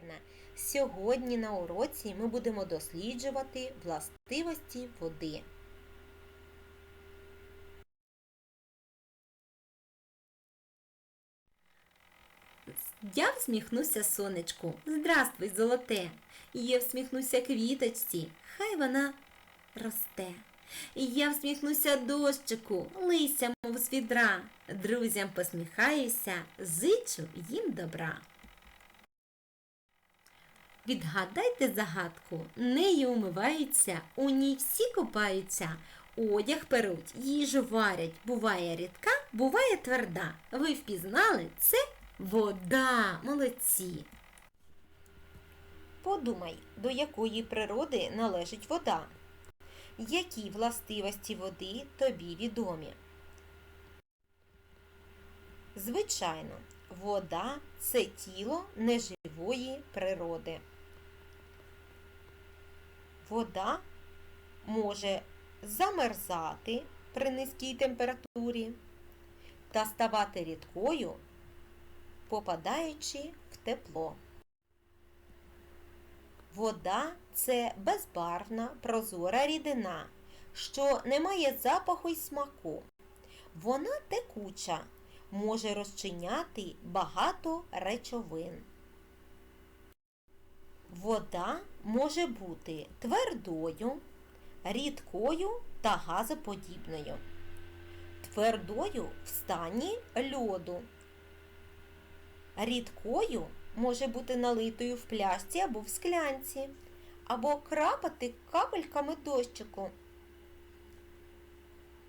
Миколаївна. Сьогодні на уроці ми будемо досліджувати властивості води. Я всміхнуся сонечку. Здравствуй, золоте. Я всміхнуся квіточці. Хай вона росте. Я всміхнуся дощику, лися, мов з відра. Друзям посміхаюся, зичу їм добра. Відгадайте загадку, нею умиваються, у ній всі купаються, одяг перуть, їжу варять, буває рідка, буває тверда. Ви впізнали це вода, молодці. Подумай, до якої природи належить вода. Які властивості води тобі відомі? Звичайно, вода це тіло неживої природи. Вода може замерзати при низькій температурі та ставати рідкою, попадаючи в тепло. Вода це безбарвна прозора рідина, що не має запаху й смаку. Вона текуча, може розчиняти багато речовин. Вода може бути твердою, рідкою та газоподібною. Твердою в стані льоду. Рідкою може бути налитою в пляшці або в склянці, або крапати капельками дощику.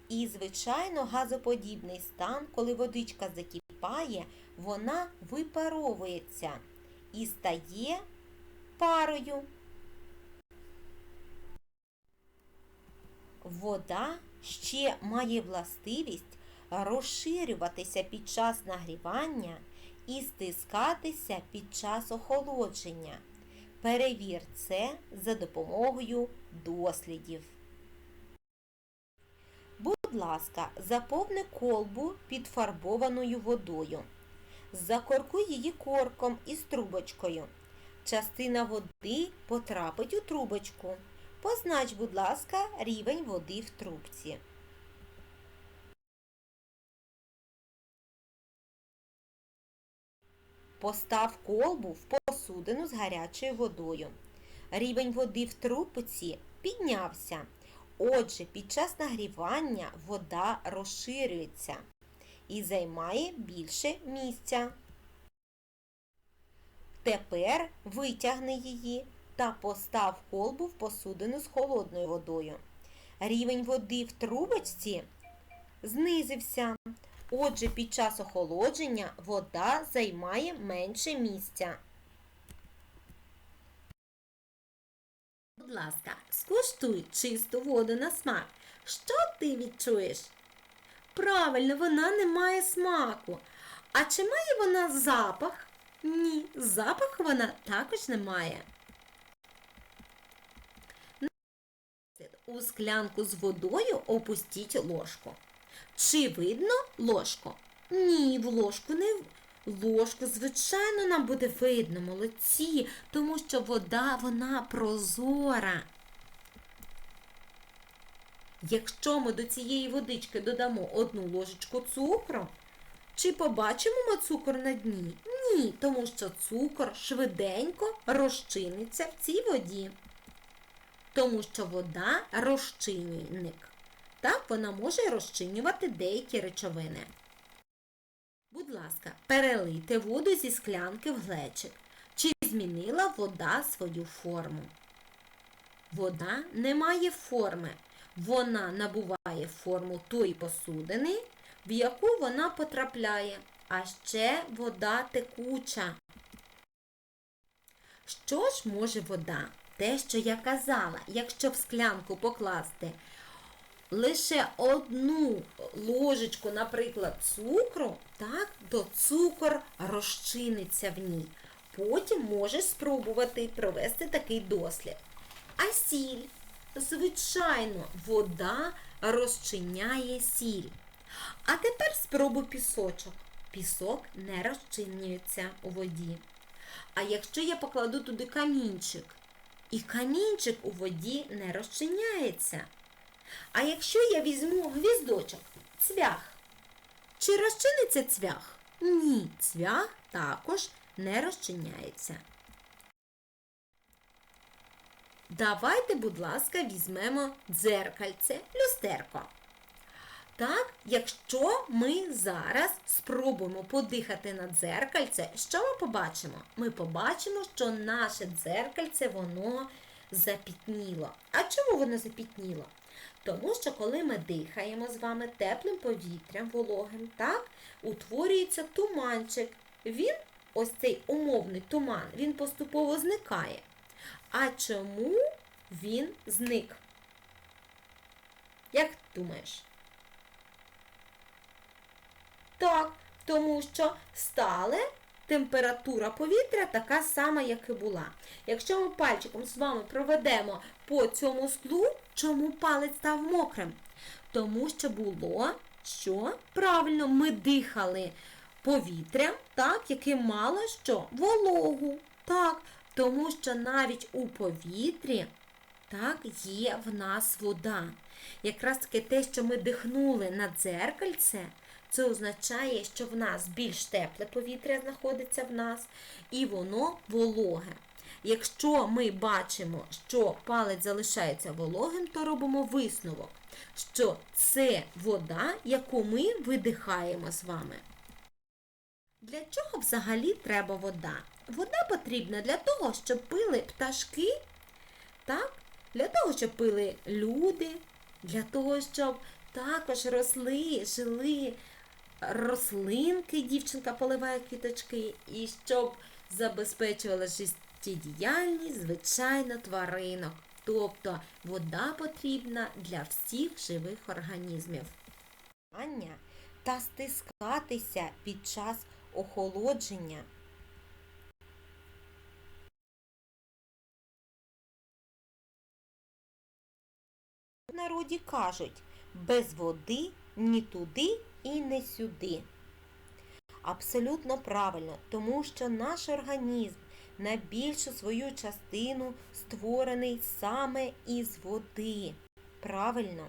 І, звичайно, газоподібний стан, коли водичка закипає, вона випаровується і стає парою. Вода ще має властивість розширюватися під час нагрівання і стискатися під час охолодження. Перевір це за допомогою дослідів. Будь ласка, заповни колбу підфарбованою водою. Закоркуй її корком із трубочкою. Частина води потрапить у трубочку. Познач, будь ласка, рівень води в трубці. Постав колбу в посудину з гарячою водою. Рівень води в трубці піднявся. Отже, під час нагрівання вода розширюється і займає більше місця. Тепер витягни її та постав колбу в посудину з холодною водою. Рівень води в трубочці знизився. Отже, під час охолодження вода займає менше місця. Будь ласка, скуштуй чисту воду на смак. Що ти відчуєш? Правильно, вона не має смаку. А чи має вона запах? Ні, запах вона також не має. У склянку з водою опустіть ложку. Чи видно ложку? Ні, в ложку не ложку, звичайно, нам буде видно, молодці, тому що вода, вона прозора. Якщо ми до цієї водички додамо одну ложечку цукру, чи побачимо ми цукор на дні? Ні, тому що цукор швиденько розчиниться в цій воді. Тому що вода розчинник. Так вона може розчинювати деякі речовини. Будь ласка, перелийте воду зі склянки в глечик. Чи змінила вода свою форму? Вода не має форми. Вона набуває форму тої посудини, в яку вона потрапляє. А ще вода текуча. Що ж може вода? Те, що я казала, якщо в склянку покласти лише одну ложечку, наприклад, цукру, так, то цукор розчиниться в ній. Потім можеш спробувати провести такий дослід. А сіль, звичайно, вода розчиняє сіль. А тепер спробуй пісочок. Пісок не розчинюється у воді. А якщо я покладу туди камінчик, і камінчик у воді не розчиняється. А якщо я візьму гвіздочок, цвях, чи розчиниться цвях? Ні, цвях також не розчиняється. Давайте, будь ласка, візьмемо дзеркальце, люстерко. Так, якщо ми зараз спробуємо подихати на дзеркальце, що ми побачимо? Ми побачимо, що наше дзеркальце воно запітніло. А чому воно запітніло? Тому що коли ми дихаємо з вами теплим повітрям вологим, так, утворюється туманчик. Він, ось цей умовний туман, він поступово зникає. А чому він зник? Як думаєш? Так, тому що стале температура повітря така сама, як і була. Якщо ми пальчиком з вами проведемо по цьому склу, чому палець став мокрим? Тому що було, що правильно ми дихали повітрям, так, яке мало що? Вологу. Так, тому що навіть у повітрі так, є в нас вода. Якраз таки те, що ми дихнули на дзеркальце, це означає, що в нас більш тепле повітря знаходиться в нас, і воно вологе. Якщо ми бачимо, що палець залишається вологим, то робимо висновок, що це вода, яку ми видихаємо з вами. Для чого взагалі треба вода? Вода потрібна для того, щоб пили пташки, так? для того, щоб пили люди, для того, щоб також росли, жили рослинки, дівчинка поливає квіточки, і щоб забезпечувала життєдіяльність, звичайно, тваринок. Тобто вода потрібна для всіх живих організмів. Та стискатися під час охолодження. Народі кажуть, без води ні туди і не сюди. Абсолютно правильно, тому що наш організм на більшу свою частину створений саме із води. Правильно.